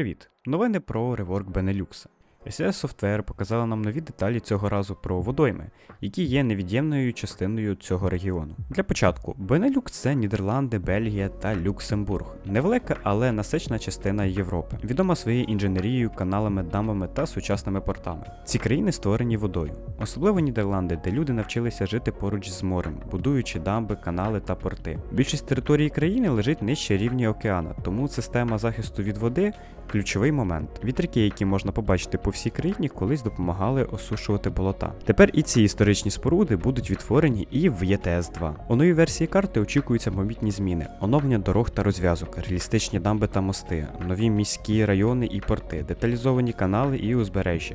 Привіт! Новини про реворк Benelux. SES Software показала нам нові деталі цього разу про водойми, які є невід'ємною частиною цього регіону. Для початку, Benelux – це Нідерланди, Бельгія та Люксембург. Невелика, але насична частина Європи, відома своєю інженерією, каналами, дамбами та сучасними портами. Ці країни створені водою, особливо Нідерланди, де люди навчилися жити поруч з морем, будуючи дамби, канали та порти. Більшість території країни лежить нижче рівня океана, тому система захисту від води ключовий момент. Вітряки, які можна побачити по всій країні, колись допомагали осушувати болота. Тепер і ці історичні споруди будуть відтворені і в ЄТС 2. У новій версії карти очікуються помітні зміни: оновлення дорог та розв'язок, реалістичні дамби та мости, нові міські райони і порти, деталізовані канали і узбережжя.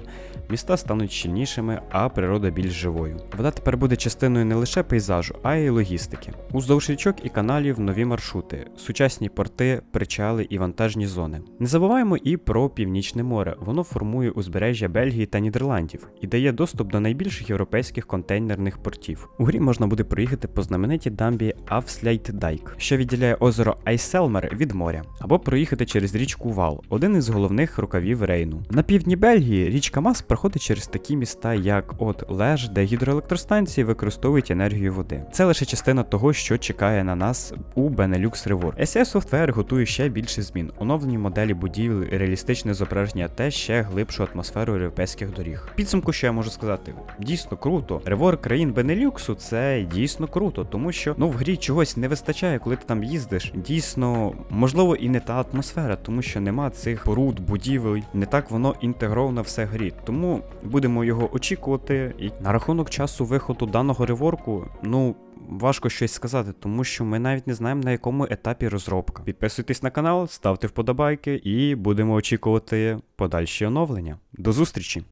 Міста стануть щільнішими, а природа більш живою. Вода тепер буде частиною не лише пейзажу, а й логістики. Уздовж річок і каналів нові маршрути, сучасні порти, причали і вантажні зони. Не забуваємо і про північне море. Воно формує узбережжя Бельгії та Нідерландів і дає доступ до найбільших європейських контейнерних портів. У грі можна буде проїхати по знаменитій дамбі Авслейт-Дайк, що відділяє озеро Айселмер від моря, або проїхати через річку Вал, один із головних рукавів Рейну. На півдні Бельгії річка Мас проходить через такі міста, як от Леж, де гідроелектростанції використовують енергію води. Це лише частина того, що чекає на нас у Benelux Rework. SES Software готує ще більше змін, оновлені моделі будівель, реалістичне зображення та ще глибшу атмосферу європейських доріг. Підсумку, що я можу сказати, дійсно круто. Реворк країн Бенелюксу це дійсно круто, тому що ну в грі чогось не вистачає, коли ти там їздиш. Дійсно, можливо, і не та атмосфера, тому що нема цих поруд, будівель, не так воно інтегровано все грі. Тому будемо його очікувати. І на рахунок часу виходу даного реворку, ну. Важко щось сказати, тому що ми навіть не знаємо на якому етапі розробка. Підписуйтесь на канал, ставте вподобайки і будемо очікувати подальші оновлення. До зустрічі!